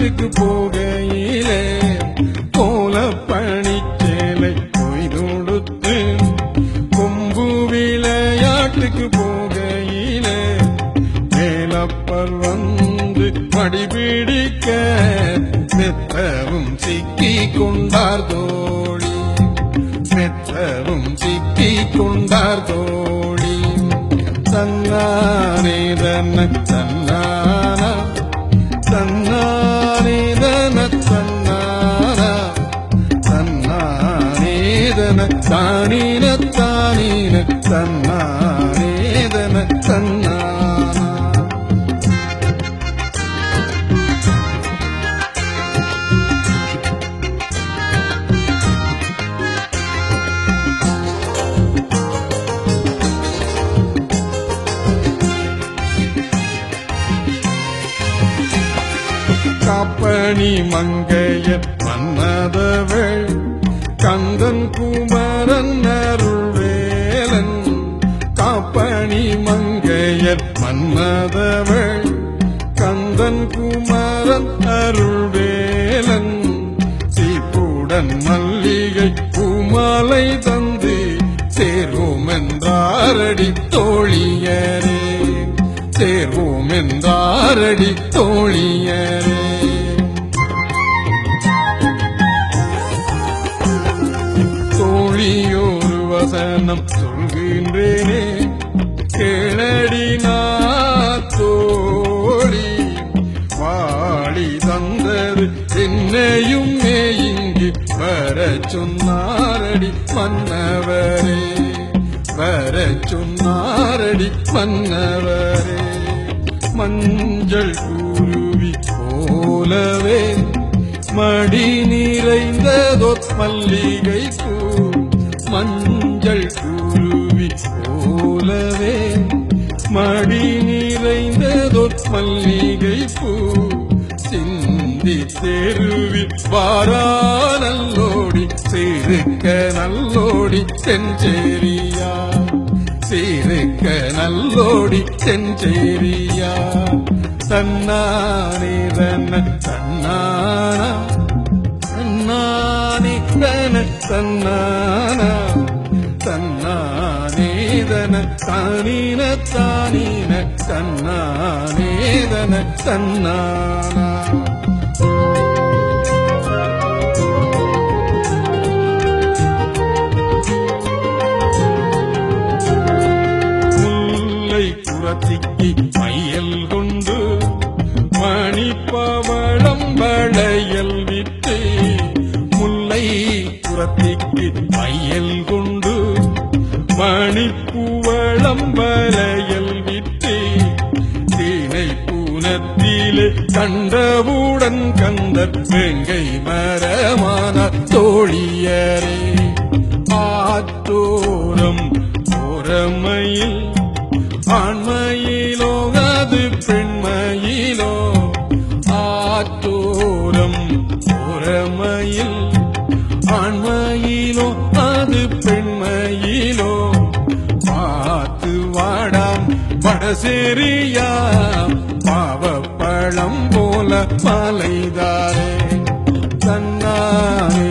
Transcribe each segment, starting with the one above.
காட்டுக்கு போகையிலே போல பணிச்சேலை போய் கொய்தொடுத்து கொம்பு விளையாட்டுக்கு போகையிலே மேலப்பர் வந்து படிபிடிக்க மெத்தவும் சிக்கி கொண்டார் தோழி மெத்தவும் சிக்கி கொண்டார் தோழி. தன்னானே தன்ன தானின தானின தன்னானே தன காப்பணி மங்கையர் மன்னதவள் கந்தன் குமரன் மன்னதவள் கந்தன் குமரன் அருள்வேலன் சீப்புடன் மல்லிகை பூமாலை தந்து சேர்வோம் என்றாரடி தோழியரே சேர்வோம் என்றாரடி தோழியரே. தோழியோரு வசனம் சொன்னாரடி மன்னவரே. வர சொன்னாரடி மன்னவரே. மஞ்சள் குருவி போலவே மடி நிறைந்ததோ மல்லிகை பூ. மஞ்சள் குருவி போலவே மடி நிறைந்ததோ மல்லிகை பூ. சிந்தி தெருவி வாரா நல்லோடி சிறுக்க நல்லோடி செஞ்சேரியா சீருக்க நல்லோடி செஞ்சேரியா தன்னானே தன்ன தன்னானா தன்னானே தன தன்னானா தன்னானே தன தானின தானின தன்னானே தன தன்னானா பவளம் வளையல் விட்டு முல்லை புறத்திக்கு மையல் கொண்டு மணிப்புவளம் வளையல் விட்டு தீனை பூனத்திலே கண்டவுடன் கந்த பெங்கை மரமான தோழியரே. ஆத்தோரம் ஓரமையில் ஆண்மையில் ஓரமையில் ஆண்மையிலோ அது பெண்மையிலோ. பார்த்து வாடாம் வடசேரியாம் பாவப்பழம் போல மலைதாரே. தன்னாரே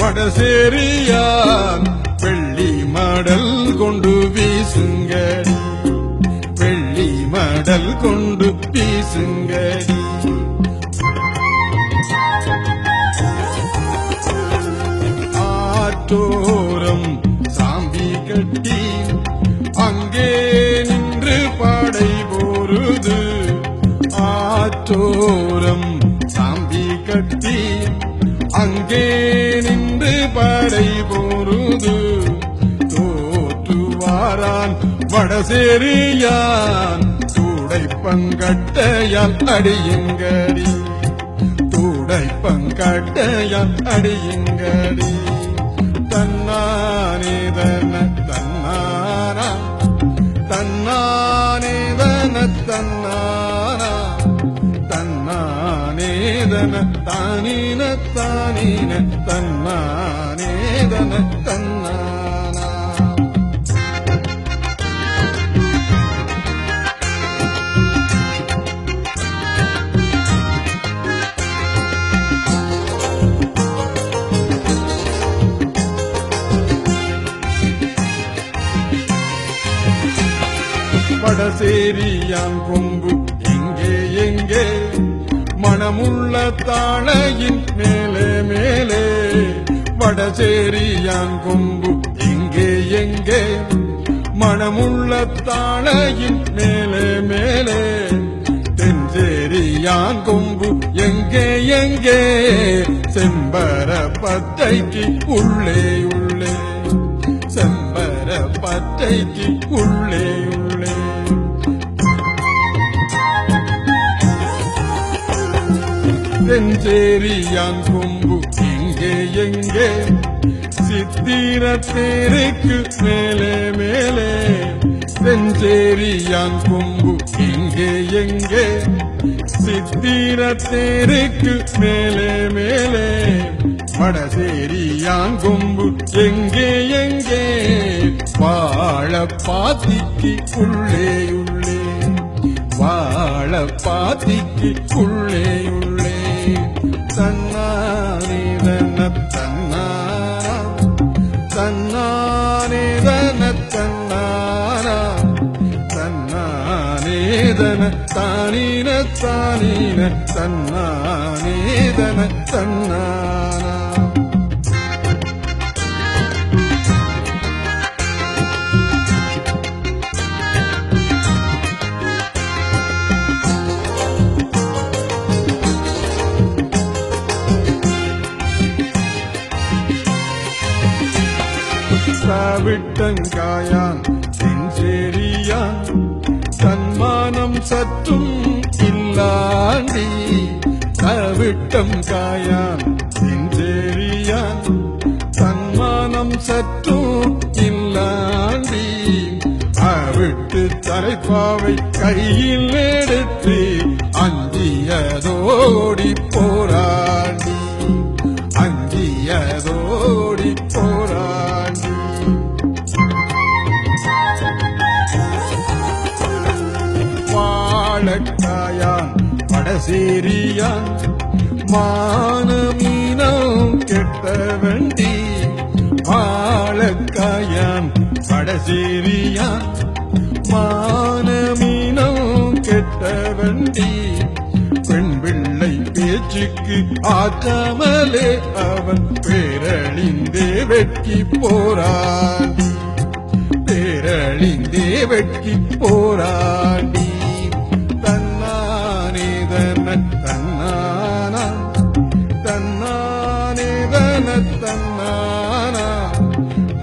வடசேரியான். வெள்ளி மடல் கொண்டு வீசுங்கடி வெள்ளி மடல் கொண்டு வீசுங்கடி ஆற்றோரம் சாம்பி கட்டி அங்கே நின்று படை போருது. ஆற்றோரம் சாம்பி கட்டி அங்கே நின்று படை போருது. தோற்றுவாரான் வடசேரியான். கூடை அடியுங்கடி. கூடை அடியுங்கடி. தன்னானேதன தன்னாரா தன்னானேதன தன்னானே. தன்னானேதன தானின தானீன தன்னானேதன தன்னானா. வடசேரியான் கொம்பு எங்கே எங்கே? மனமுள்ள தாளையின் மேலே மேலே. வடசேரியான் கொம்பு இங்கே எங்கே? மனமுள்ள தாளையின் மேலே மேலே. தென்சேரியான் கொம்பு எங்கே எங்கே? செம்பர பத்தைக்கு உள்ளே உள்ளே. செம்பர பத்தைக்கு உள்ளே உள்ளே. தென்சேரியான் கொம்பு இங்கே எங்கே? சித்திர தேருக்கு மேலே மேலே. தென்சேரியான் கொம்பு இங்கே எங்கே? சித்திர தேருக்கு மேலே மேலே. வடசேரியான் கொம்பு எங்கே எங்கே? வாழ பாத்திக்கு உள்ளே உள்ளே. வாழ பாத்திக்கு உள்ளே உள்ளே. தன்னானே தன தன்னானா தன்னானே தன தன்னானா தன்னானே தன தானீன விட்டங்காயான் செஞ்சேரியான் சன்மானம் சற்றும் இல்லாண்டி தவிட்டம் காயான் செஞ்சேரியான் சன்மானம் சற்றும் இல்லாண்டி அவிட்டு தலைப்பாவை கையில் எடுத்து அஞ்சியதோடி போராடி வடசேரியான் மானமீனம் கெட்ட வண்டி வாழக்காயான் படசேரியான் மானமீனம் கெட்ட வண்டி பெண் பிள்ளை பேச்சுக்கு ஆற்றாமலே அவன் பேரழிந்தே வெட்டி போராடி பேரழிந்தே வெட்டி போராடி. தன்னானா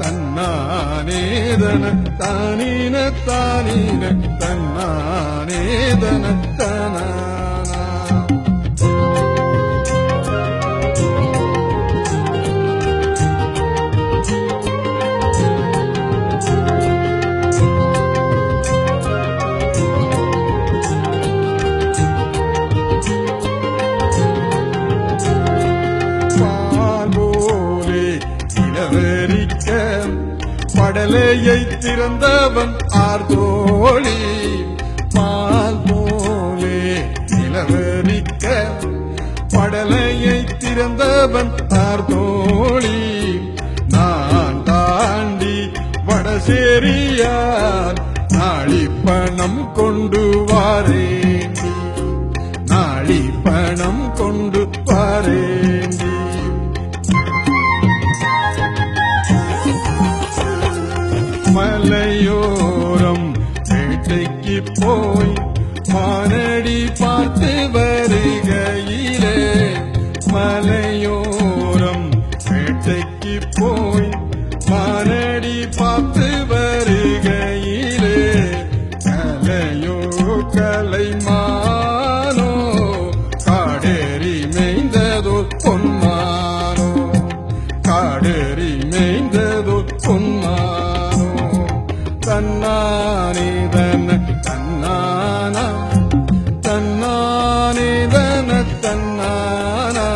தன்னானேதன தானின தானின தன்னானேதன தனா. மலையை திறந்தவன் ஆர்தோழி பால் போலே நிலவரிக்க படலையை திறந்தவன் ஆர்தோழி நான் தாண்டி வடசேரியார் நாளி பணம் கொண்டு வாரேன் நாளி பணம் கொண்டு வாரேன். போய் மானடி பார்த்து வருகையிலே மலையோரம் வேட்டைக்கு போய் மானடி தன்னானா?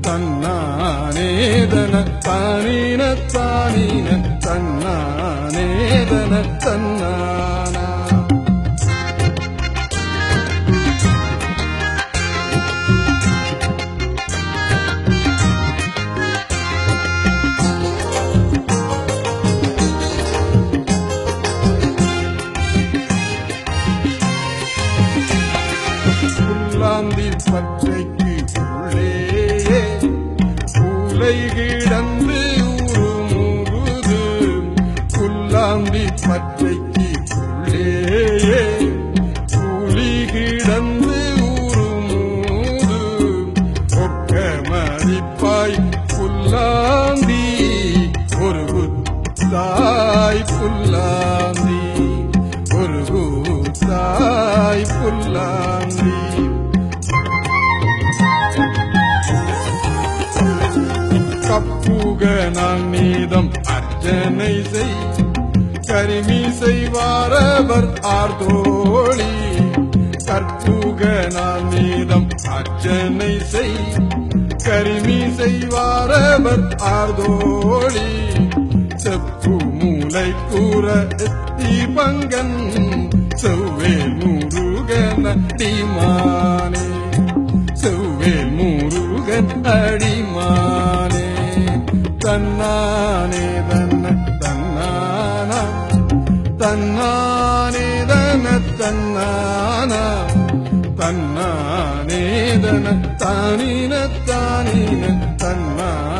தன்னானேதன தானின தானின தன்னானே தன தன்னானா புல்லாந்தி பற்றைக்கு உள்ளே பூலை கிடந்து உருமுறுது புல்லாந்தி பற்றைக்கு உள்ளே பூலி கிடந்து உருமுது ஒக்க மதிப்பாய் புல்லாந்தி ஒரு புத்தாய் புல்லாந்தி கப்புக நான் நீதம் அர்ச்சனை செய். கரிமி செய்வாரவர் ஆர்தோழி கற்புக நான் நீதம் அர்ச்சனை செய். கரிமி செய்வாரவர் ஆர்தோழி செப்பு மூளை கூற எத்தி பங்கன். செவ்வேல் முருகன் அடிமானே. செவ்வேல் முருகன் அடிமானே. தன்னானே தன்ன தன்னானா. தன்னானே தன தன்னானா. தன்னானே தன தானின தானின. தன்னானே